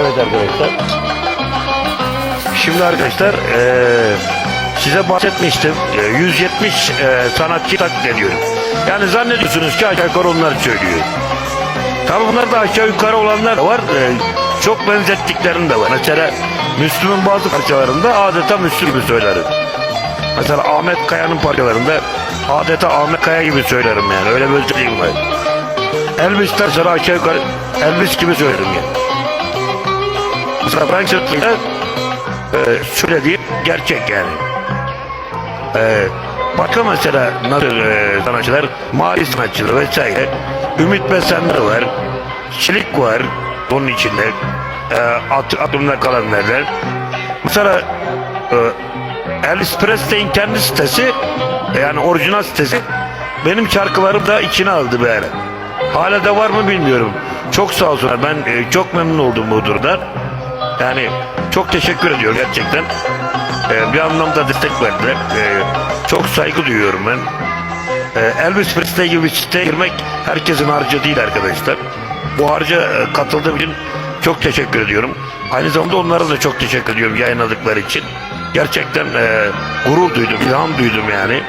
Evet arkadaşlar. Şimdi arkadaşlar eee, size bahsetmiştim. Eee, 170 eee, sanatçı taklit ediyorum. Yani zannediyorsunuz ki aşağı yukarı onlar söylüyor. Tabi bunlar da aşağı yukarı olanlar var. Eee, çok benzettiklerim de var. Mesela Müslüm'ün bazı parçalarında adeta Müslüm gibi söylerim. Mesela Ahmet Kaya'nın parçalarında adeta Ahmet Kaya gibi söylerim yani. Öyle bir özelliğim var. Elvis de aşağı yukarı Elvis gibi söylerim yani. Mesela Frank Sinatra e, söylediği gerçek yani. E, başka mesela nasıl e, sanatçılar, mali sanatçılar vesaire. Ümit Besenler var, Çelik var onun içinde. E, at, aklımda kalanlardan. Mesela e, Elvis Presley'in kendi sitesi e, yani orijinal sitesi benim şarkılarım da içine aldı ara. Hala da var mı bilmiyorum. Çok sağ olsunlar. Ben e, çok memnun oldum bu durumdan. Yani çok teşekkür ediyorum gerçekten. Ee, bir anlamda destek verdiler. Ee, çok saygı duyuyorum ben. Ee, Elvis Presley gibi siteye girmek herkesin harcı değil arkadaşlar. Bu harca e, katıldığım için çok teşekkür ediyorum. Aynı zamanda onlara da çok teşekkür ediyorum yayınladıkları için. Gerçekten e, gurur duydum, ilham duydum yani.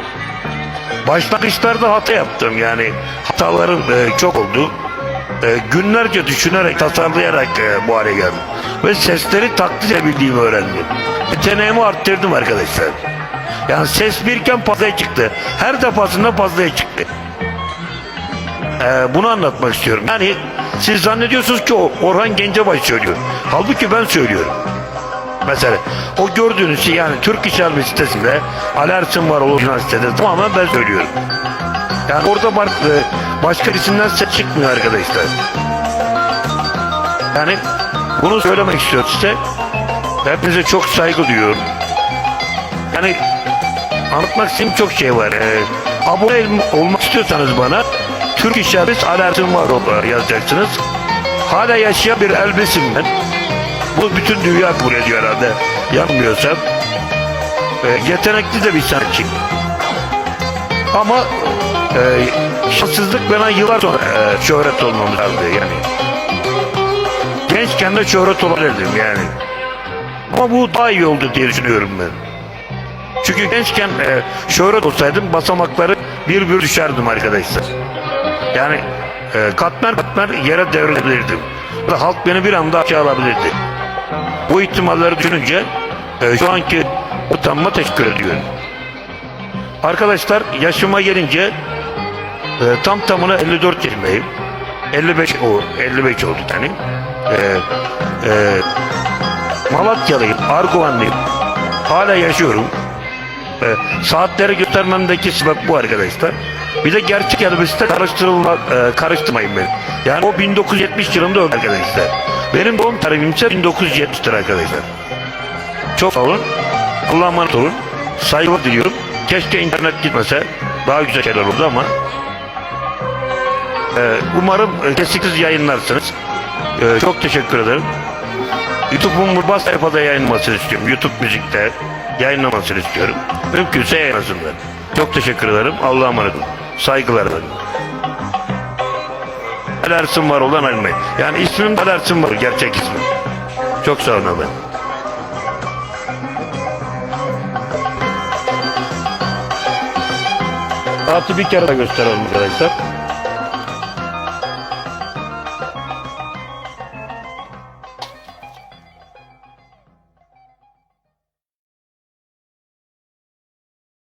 Başlangıçlarda hata yaptım yani. Hatalarım e, çok oldu. E, günlerce düşünerek, tasarlayarak e, bu hale geldim. Ve sesleri taklit edebildiğimi öğrendim. Yeteneğimi arttırdım arkadaşlar. Yani ses birken fazlaya çıktı. Her defasında fazlaya çıktı. E, bunu anlatmak istiyorum. Yani siz zannediyorsunuz ki Orhan Gencebay söylüyor. Halbuki ben söylüyorum. Mesela o gördüğünüz şey yani Türk İş Harbi sitesinde Alersin var orijinal sitede tamamen ben söylüyorum. Yani orada bak, e, başka birisinden ses çıkmıyor arkadaşlar. Yani bunu söylemek istiyorum size. Hepinize çok saygı duyuyorum. Yani anlatmak istediğim çok şey var. Ee, abone olmak istiyorsanız bana Türk İş Servis Alertin var olarak yazacaksınız. Hala yaşayan bir elbesim ben. Bu bütün dünya kabul ediyor herhalde. Yanmıyorsam. Ee, yetenekli de bir sanatçıyım. Ama e, şanssızlık bana yıllar sonra e, şöhret olmamız lazım yani. Gençken de şöhret olabilirdim yani. Ama bu daha iyi oldu diye düşünüyorum ben. Çünkü gençken e, şöhret olsaydım basamakları bir bir düşerdim arkadaşlar. Yani e, katmer katmer yere devrilebilirdim. Halk beni bir anda aşağı alabilirdi. Bu ihtimalleri düşününce e, şu anki ortamıma teşekkür ediyorum. Arkadaşlar yaşıma gelince e, tam tamına 54 yaşındayım. 55 o 55 oldu yani. E, e, Malatyalıyım, Arguvanlıyım. Hala yaşıyorum. E, saatleri göstermemdeki sebep bu arkadaşlar. Bir de gerçek elbisete karıştırılma, e, karıştırmayın beni. Yani o 1970 yılında öldü arkadaşlar. Benim doğum tarihim ise 1970'tir arkadaşlar. Çok sağ olun. Allah'a emanet olun. Saygılar diliyorum. Keşke internet gitmese. Daha güzel şeyler oldu ama. Ee, umarım e, kesiksiz yayınlarsınız. Ee, çok teşekkür ederim. YouTube'un bu sayfada yayınlamasını istiyorum. YouTube müzikte yayınlamasını istiyorum. Mümkünse yayınlasınlar. Çok teşekkür ederim. Allah'a emanet olun. Saygılar ederim. Alersin var olan Almay. Yani ismim Alersin var. Gerçek ismim. Çok sağ olun abi. Saati bir kere daha gösterelim arkadaşlar.